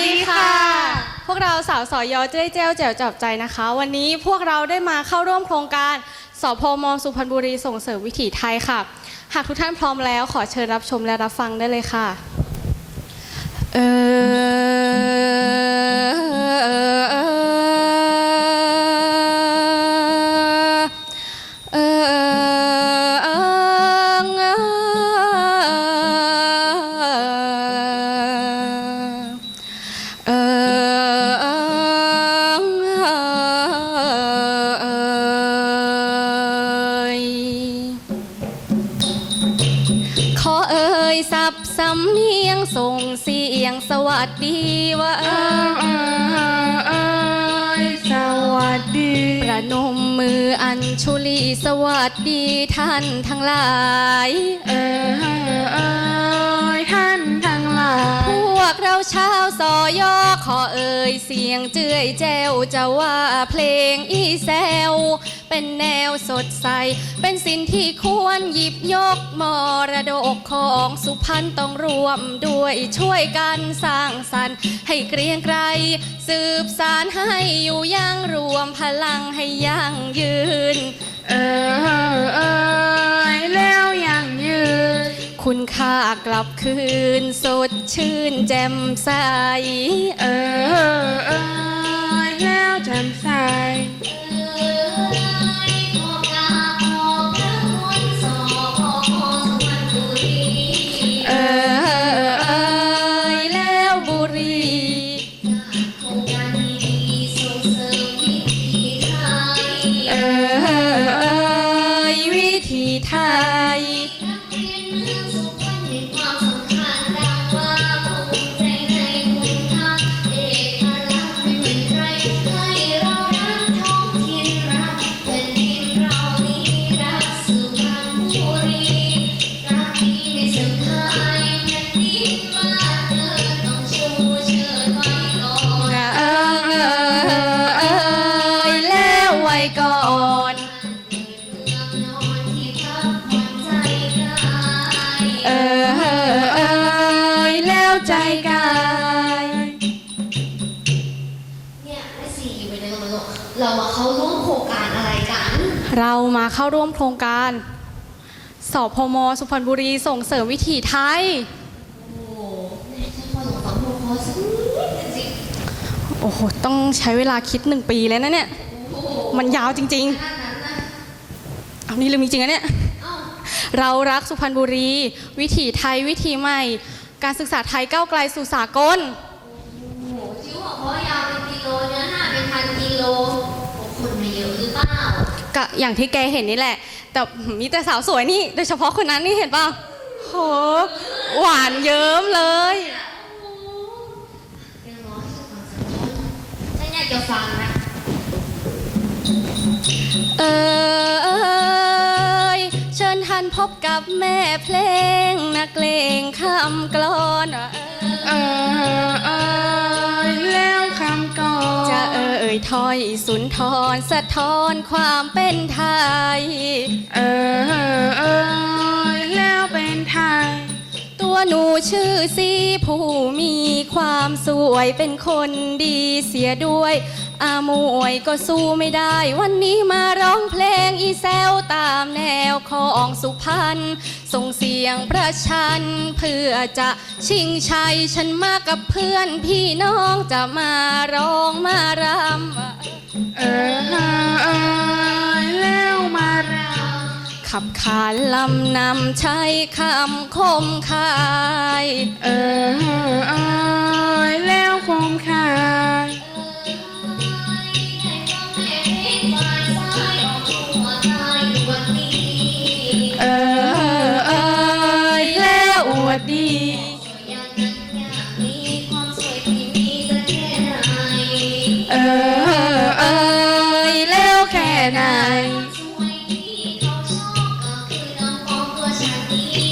ดีค่ะ พวกเราสาวสอยอเจ้ยเจ้าแจ๋วจับใจนะคะ วันนี้พวกเราได้มาเข้าร่วมโครงการสพมสุพรรณบุรีส่งเสริมวิถีไทยค่ะ หากทุกท่านพร้อมแล้วขอเชิญรับชมและรับฟังได้เลยค่ะ เออ สับสำเนียงส่งเสียงสวัสดีว่าเอเอออเออเอยสวัสดี ประนมมืออัญชุลีสวัสดีท่านทั้งหลายเออเออเอยท่านทั้งหลาย พวกเราชาวสอยอขอเอ่ยเสียงเจื่อยแจวจะว่าเพลงอีแซว เป็นแนวสดใส เป็นสิ่งที่ควรหยิบยกมรดกของสุพรรณต้องรวมด้วยช่วยกันสร้างสรรค์ให้เกรียงไกรสืบสารให้อยู่ยั่งรวมพลังให้ยั่งยืน เออเออเอยแล้วยังยืน คุณค่ากลับคืน สดชื่นแจ่มใส เออเออเอยแล้วแจ่มใส เข้าร่วมโครงการสพมสุพรรณบุรีส่งเสริมวิถีไทย โอ้โหแม่ฉันพอหลงฟังดูคอสักนิดสิโอ้โหต้องใช้เวลาคิดหนึ่งปีเลยนะเนี่ย มันยาวจริงขนาดนั้นนะๆเอานี่ลืมจริงๆนะเนี่ย เรารักสุพรรณบุรี วิถีไทยวิถีใหม่ การศึกษาไทยก้าวไกลสู่สากลโอ้โหชิ้วหัวเพรายาวเป็นกิโลเนื้อหนาเป็นพันกิโลโอ้คนมาเยอะหรือเปล่า ก็อย่างที่แกเห็นนี่แหละ แต่มีแต่สาวสวยนี่ โดยเฉพาะคนนั้นนี่เห็นป่ะโหหวานเยิ้มเลยโอ้โหยังร้องให้ฉันฟังสักคนฉันอยากจะฟังนะ เออเอยเชิญท่านพบกับแม่เพลงนักเลงคำกลอนว่าเออเอย เอ่ยถ้อยสุนทรสะท้อนความเป็นไทย เออเอออแล้วเป็นไทย ตัวหนูชื่อสีผู้มีความสวยเป็นคนดีเสียด้วยอามวยก็สู้ไม่ได้ วันนี้มาร้องเพลงอีแซวตามแนวของสุพรรณส่งเสียงประชันเพื่อจะชิงชัยฉันมากับเพื่อนพี่น้องจะมาร้องมารำเออ ขับขานลำนำใช้คำคมคาย เออเออเอยแล้วคมคาย มี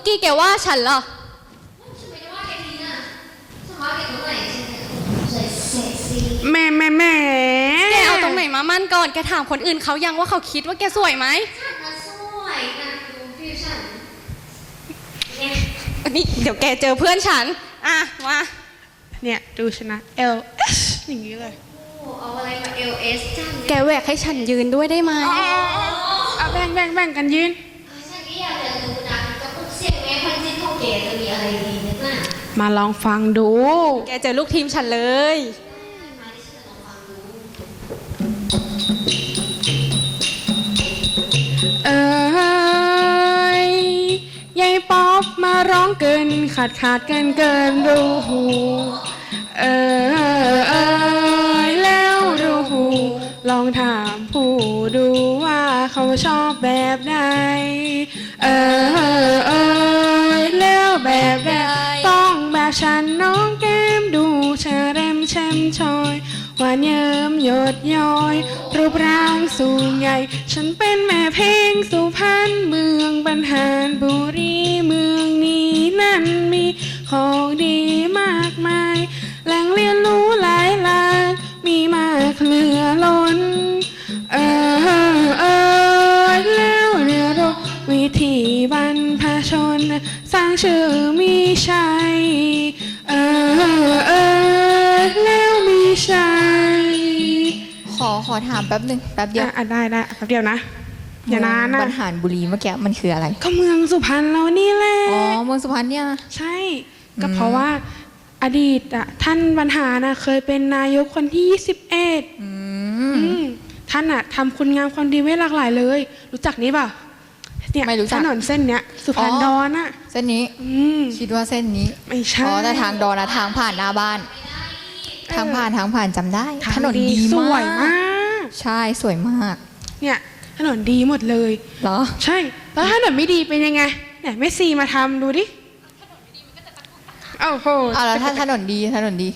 อปเมื่อกี้แกว่าฉันเหรอทำไมจะว่าแกทีน่ะฉันว่าแกตรงไหนฉันเนี่ยใส่เซ็กซี่แม่แม่แม่แกเอาตรงไหนมามั่นก่อน แกถามคนอื่นเขายังว่าเขาคิดว่าแกสวยไหมฉันน่ะสวยนะดูฟิวชั่นเนี่ยนี่เดี๋ยวแกเจอเพื่อนฉัน อะ มา เนี่ย ดูชนะ L S อย่างนี้เลยโอ้เอาอะไรมา LS จังแกเนี่ยแหวกให้ฉันยืนด้วยได้ไหมเอาแบ่งแบ่งแบ่งกันยืน ฉันก็อยากจะรู้นะ แกจะมีอะไรดีนึกน่ะมาลองฟังดู แกเจอลูกทีมฉันเลย มาที่ฉันจะลองฟังดูเอ้ยยายป๊อปมาร้องเกิน ขาดขาดเกินเกินรู้หูเออเอยแล้วรู้หูลองถามผู้ดูว่าเขาชอบแบบใดเออเอย ฉันน้องแก้มดูเชอเรมแชมชอยหวานเยิ้มหยดย้อย รูปร่างสูงใหญ่ ฉันเป็นแม่เพลงสุพรรณเมืองบรรหารบุรีเมืองนี้นั่นมีของดีมากมาย แหล่งเรียนรู้หลายหลากมีมากเหลือล้น เออ อขอถามแป๊บหนึ่งแป๊บเดียวอะอะได้ได้แป๊บเดียวนะอย่านานบรนะรหารบุรีเมื่อกี้มันคืออะไร ก็เมืองสุพรรณเรานี่แหละอ๋อเมืองสุพรรณเนี่ย ใช่ ก็เพราะว่าอดีตอะท่านบรรหารนะเคยเป็นนายกคนที่ 21อืมอืมท่านอะทำคุณงามความดีไว้หลากหลายเลย รู้จักนี้เปล่าเนี่ยไม่รู้จักถนนเส้นเนี้ยสุพรรณอ๋อดอนอะเส้นนี้อืมคิดว่าเส้นนี้ไม่ใช่อ๋อแต่ทางดอนนะทางผ่านหน้าบ้าน ทางผ่านทางผ่านจำได้ทางถนนดีสมากวยมาก ใช่สวยมากเนี่ยถนนดีหมดเลยเหรอ ใช่แล้วถนนไม่ดีเป็นยังไงไหนแม่ซีมาทำดูดิโอ้โหอ่าแล้วถ้าถนนดีถนนดี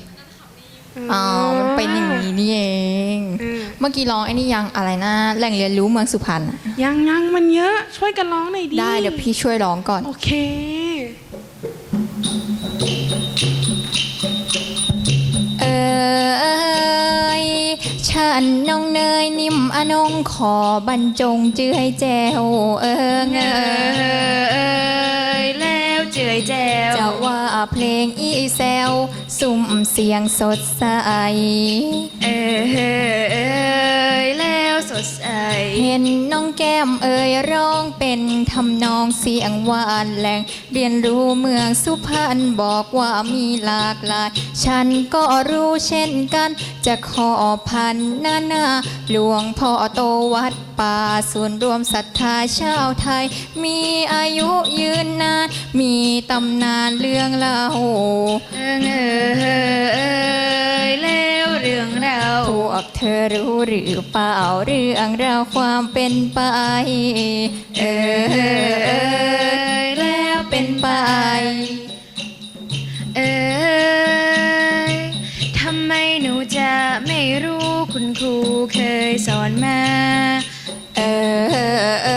อ๋อมันเป็นอย่างนี้นี่เองอืมเมื่อกี้ร้องไอ้นี่ยังอะไรนะ แหล่งเรียนรู้เมืองสุพรรณอะยังยังมันเยอะช่วยกันร้องหน่อยดิได้เดี๋ยวพี่ช่วยร้องก่อน โอเคเอย ฉันน้องเนยนิ่มอนงขอบรรจงเจือยแจวเออเงยแล้วเจือยแจวจะว่าเพลงอีแซวสุ่มเสียงสดใสเอยแล้วส ดใส เห็นน้องแก้มเอ่ยร้องเป็นทำนองเสียงหวานแหลงเรียนรู้เมืองสุพรรณบอกว่ามีหลากหลาย ฉันก็รู้เช่นกัน จะขอพันนานาหลวงพ่อโตวัดป่าส่วนย์รวมศรัทธาชาวไทย มีอายุยืนนาน มีตำนานเรื่องเล่าเอิงเอยแล้วเรื่องราวพวกเธอรู้หรือเปล่าเรื่อื่องราวความเป็นไป เออแล้วเป็นไป เอ้ยทำไมหนูจะไม่รู้คุณครูเคยสอนมา เออเอ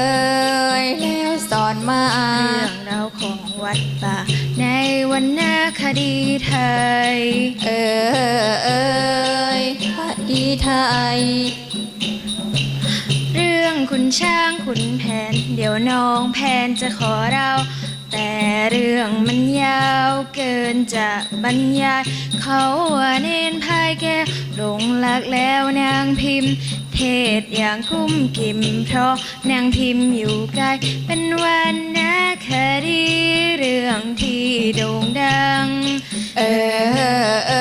ยแล้วสอนมา เรื่องราวของวัดป่าในวรรณคดีไทย เออเอยคดีไทย ช้างขุนแผน เดี๋ยวน้องแผนจะขอเรา แต่เรื่องมันยาวเกินจะบรรยาย เขาว่าเน้นพายแก้วหลงรักแล้วนางพิมพ์ เทศอย่างคุ้มกิม เพราะนางพิมพ์อยู่ไกลเป็นวันนาคดีเรื่องที่โด่งดัง เออเอ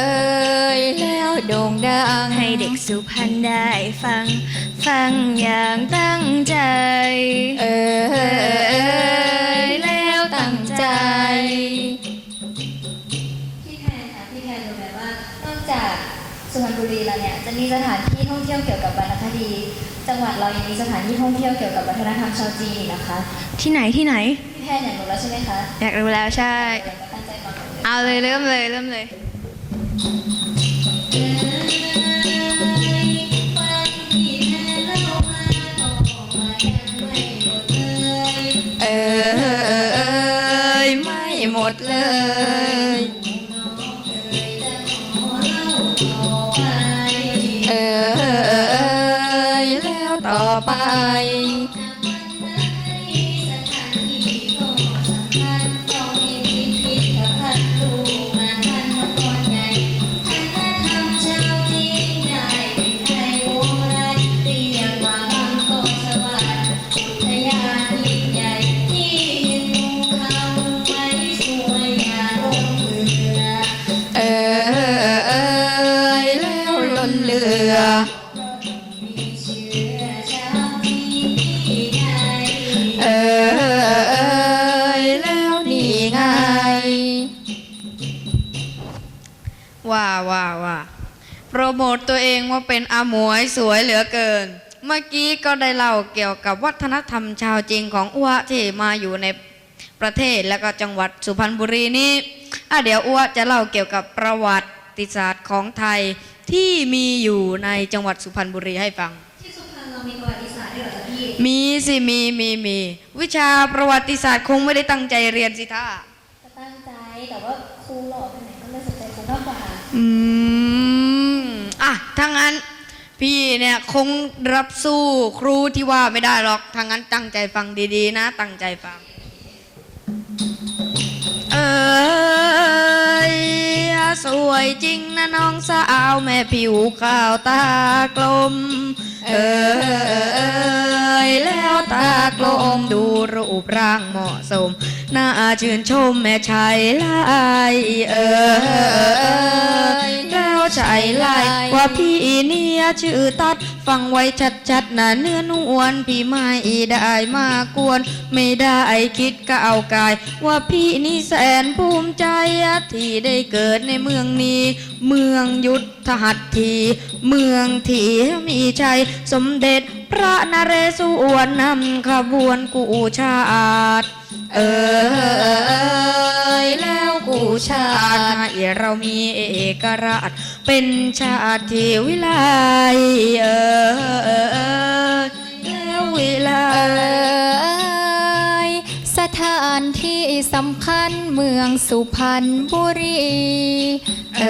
ยแล้วโด่งดัง ให้เด็กสุพรรณได้ฟัง ฟังอย่างตั้งใจ เออเอยแล้วตั้งใจ พี่แทนค่ะพี่แทนรู้ไหมว่านอกจากสุพรรณบุรีแล้วเนี่ยจะมีสถานที่ท่องเที่ยวเกี่ยวกับวรรณคดี จังหวัดเรายังมีสถานที่ท่องเที่ยวเกี่ยวกับวัฒนธรรมชาวจีนอีกนะคะที่ไหนที่ไหน พี่แทนอยากรู้แล้วใช่ไหมคะอยากรู้แล้วใช่เดี๋ยวก็ตั้งใจฟังกันเลย เอาเลยเริ่มเลยเริ่มเลย yeah. องว่าเป็นอาหมวยสวยเหลือเกิน เมื่อกี้ก็ได้เล่าเกี่ยวกับวัฒนธรรมชาวจีนของอ้วที่มาอยู่ในประเทศและก็จังหวัดสุพรรณบุรีนี้อะเดี๋ยวอ้วจะเล่าเกี่ยวกับประวัติศาสตร์ของไทยที่มีอยู่ในจังหวัดสุพรรณบุรีให้ฟัง ที่สุพรรณเรามีประวัติศาสตร์ด้วยเหรอจ๊ะพี่ มีสิมีมีมีวิชาประวัติศาสตร์คงไม่ได้ตั้งใจเรียนสิท่าก็ตั้งใจแต่ว่าครูหล่อไปไหนก็เลยสนใจครูมากกว่า อืม อะถ้างั้น พี่เนี่ยคงรับสู้ครูที่ว่าไม่ได้หรอกถ้างั้นตั้งใจฟังดีๆ นะ ตั้งใจฟัง เอยสวยจริงนะน้องสาวแม่ผิวขาวตากลม เอยแล้วตากลมดูรูปร่างเหมาะสมน่าชื่นชมแม่ชายลายเอ ชื่อตัด ฟังไว้ชัดๆนะเนื้อนวลพี่ไม่ได้มากวน ไม่ได้คิดก้ากาย ว่าพี่นี่แสนภูมิใจที่ได้เกิดในเมืองนี้ เมืองยุทธหัตถี เมืองที่มีชัยสมเด็จพระนเรศวรนำขบวนกูชาติ เออแล้วกูชาติเรามีเอกราช เป็นชาติที่วิไลเออแล้ววิไล ถานที่สำคัญเมืองสุพรรณบุรีเอ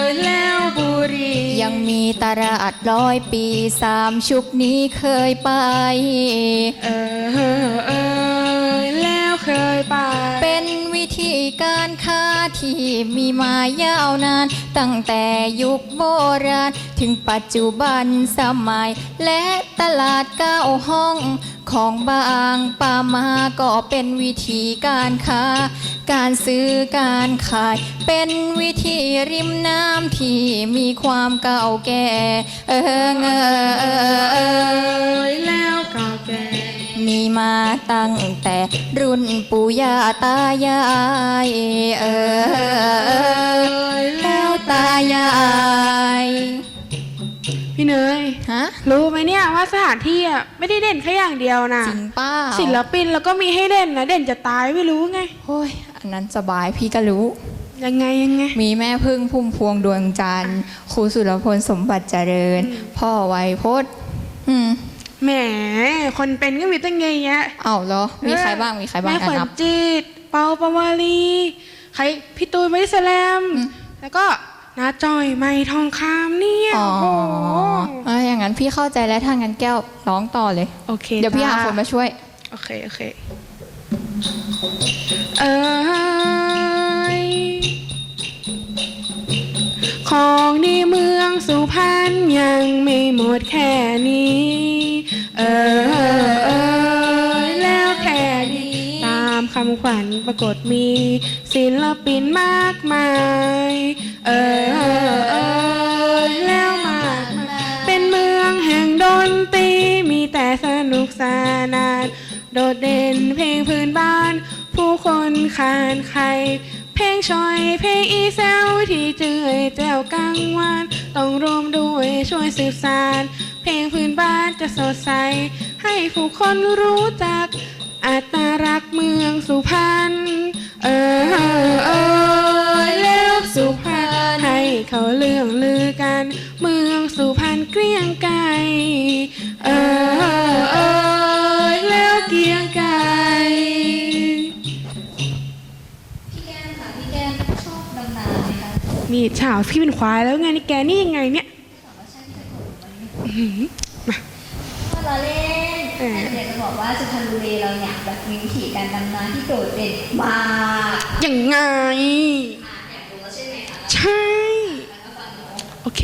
อแล้วบุรี ยังมีตลาดร้อยปีสามชุกนี้เคยไป เออเออแล้วเคยไป ที่มีมายาวนาน ตั้งแต่ยุคโบราณ ถึงปัจจุบันสมัย และตลาดเก้าห้องของบางปามาก็เป็นวิธีการค้า การซื้อการขาย เป็นวิธีริมน้ำที่มีความเก่าแก่ เออเงอเออเออแล้ว มีมาตั้งแต่รุ่นปู่ย่าตายายเออแล้วตายาย พี่เนย ฮะ รู้ไหมเนี่ยว่าสถานที่อะไม่ได้เด่นแค่อย่างเดียวนะจริงเป้าศิลปินแล้วก็มีให้เด่นนะเด่นจะตายไม่รู้ไง โอ้ย อันนั้นสบายพี่ก็รู้ ยังไงยังไง มีแม่พึ่งพุ่มพวงดวงจันทร์ครูสุรพลสมบัติเจริญ พ่อไวยพจน์อืม แหมคนเป็นก็มีตั้งเยอะแยะเอ้าเหรอ มีใครบ้างมีใครบ้างแม่กัขนวัญนับจิต เปาปาวาลีใครพี่ตูนบริสแลมอืมแล้วก็นาจอยไม่ทองคำเนี่ยอ๋อโอ้โหเอ้ยอย่างนั้นพี่เข้าใจแล้วถ้างั้นแก้วร้องต่อเลยโอเคเดี๋ยวพี่หาจ้คนมาช่วย โอเค โอเค เอย ของในเมืองสุพรรณยังไม่หมดแค่นี้ เออเอยแล้วแค่นี้ ตามคำขวัญปรากฏมี ศิลปินมากมาย เออเอยแล้วมากมายเป็นเมืองแห่งดนตรีมีแต่สนุกสนาน โดดเด่นเพลงพื้นบ้าน ผู้คนคานใคร ลงชอยเพลงอีแซวที่เจือแจวกลางวานต้องรวมด้วยช่วยสืบสาน เพลงพื้นบ้านจะสดใส ให้ผู้คนรู้จักอัตลักเมืองสุพรรณเออเออแล้วสุพรรณให้เขาเรื่องลือกัน เมืองสุพรรณเกลี้ยงไกรเออเออแล้วเกลียง นี่ฉาวพี่เป็นควายแล้วไงนี่แกนี่ยังไงเนี่ยก็เราเล่นเออแต่อยากจะบอกว่าสุพรรณบุรีเราเนี่ยแบบมีวิธีการดำน้ำที่โดดเด่นมากยังไงอยากรู้แล้วใช่ไหมคะใช่ โอเค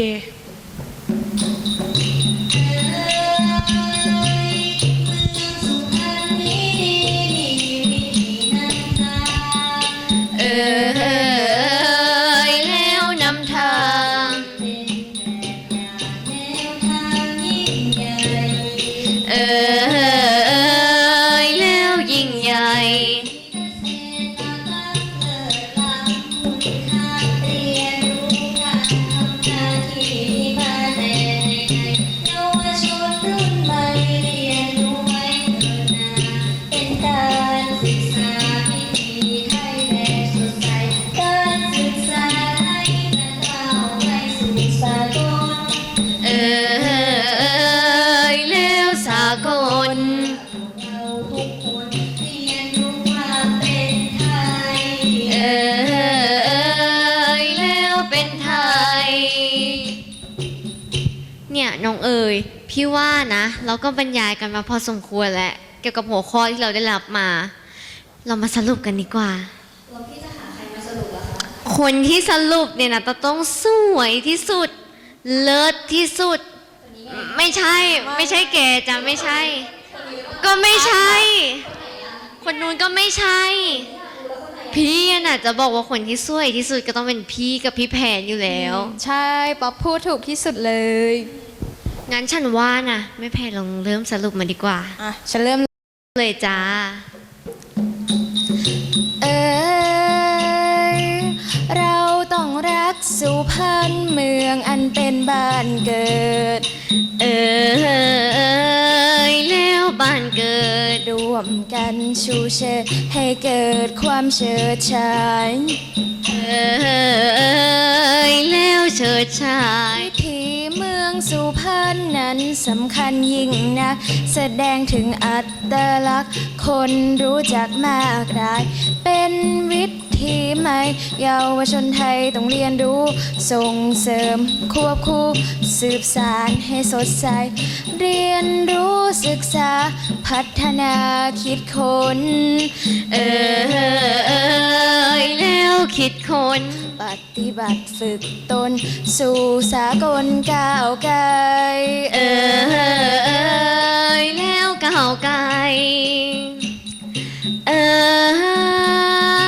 เราก็บรรยายกันมาพอสมควรแล้วเกี่ยวกับหัวข้อที่เราได้รับมา เรามาสรุปกันดีกว่า แล้วพี่จะหาใครมาสรุปล่ะคะ คนที่สรุปเนี่ยนะต้องสวยที่สุด เลิศที่สุด ไม่ใช่ ไม่ใช่แกจะไม่ใช่ ก็ไม่ใช่ คนนู้นก็ไม่ใช่ พี่น่ะจะบอกว่าคนที่สวยที่สุดก็ต้องเป็นพี่กับพี่แผนอยู่แล้ว ใช่ ป๊อปพูดถูกที่สุดเลย งั้นฉันว่านะไม่แพ้ลองเริ่มสรุปมาดีกว่า อะฉันเริ่มเลยจ้า เอยเราต้องรักสุพรรณเมืองอันเป็นบ้านเกิด เออแล้วบ้านเกิด ร่วมกันชูเชิดให้เกิดความเชิดชาย เออแล้วเฉิดฉาย สุพรรณนั้นสำคัญยิ่งนัก แสดงถึงอัตลักษณ์ คนรู้จักมากราย เป็นวิท ถีใหม่เยาวชนไทยต้องเรียนรู้ ส่งเสริมควบคู่สืบสารให้สดใส เรียนรู้ศึกษาพัฒนาคิดค้น เออเออแล้วคิดคนปฏิบัติฝึกตน สู่สากลก้าวไกลเออแล้วก้าวไกลเออ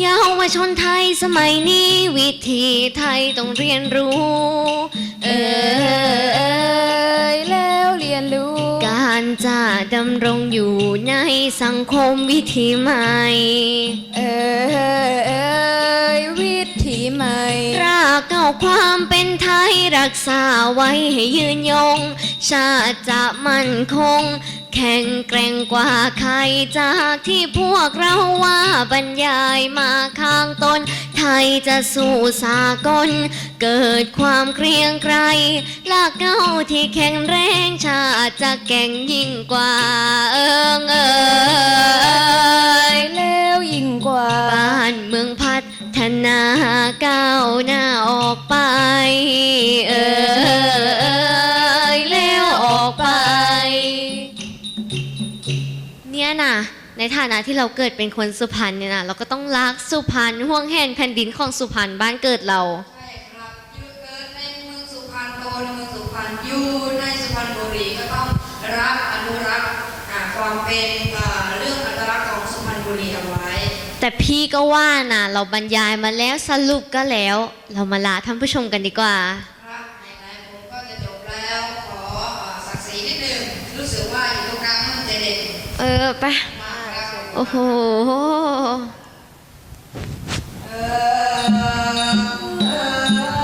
เยาวชนไทยสมัยนี้วิธีไทยต้องเรียนรู้ เออเออยแล้วเรียนรู้ การจะดำรงอยู่ในสังคมวิถีใหม่ เออเอยวิถีใหม่รากเก่าความเป็นไทยรักษาไว้ให้ยืนยง ชาติจะมั่นคง แข็งแกร่งกว่าใครจากที่พวกเราว่าบรรยายมาข้างต้น ไทยจะสู่สากล เกิดความเกรียงไกรลากเก้าที่แข็งแรงชาติจะแก่งยิ่งกว่าเอิงเอ่ยแล้วยิ่งกว่า บ้านเมืองพัฒนาก้าวหน้าออกไป เออแล้วออกไป เนี่ยนะในฐานะที่เราเกิดเป็นคนสุพรรณเนี่ยนะเราก็ต้องรักสุพรรณห่วงแหนแผ่นดินของสุพรรณบ้านเกิดเราใช่ครับอยู่เกิดในเมืองสุพรรณโตในเมืองสุพรรณอยู่ในสุพรรณบุรีก็ต้องรักอนุรักษ์อ่าความเป็นอ่าเรื่องอัตลักษณ์ของสุพรรณบุรีเอาไว้ แต่พี่ก็ว่านะเราบรรยายมาแล้วสรุปก็แล้ว เรามาลาท่านผู้ชมกันดีกว่า ออไปโอ้โหเออ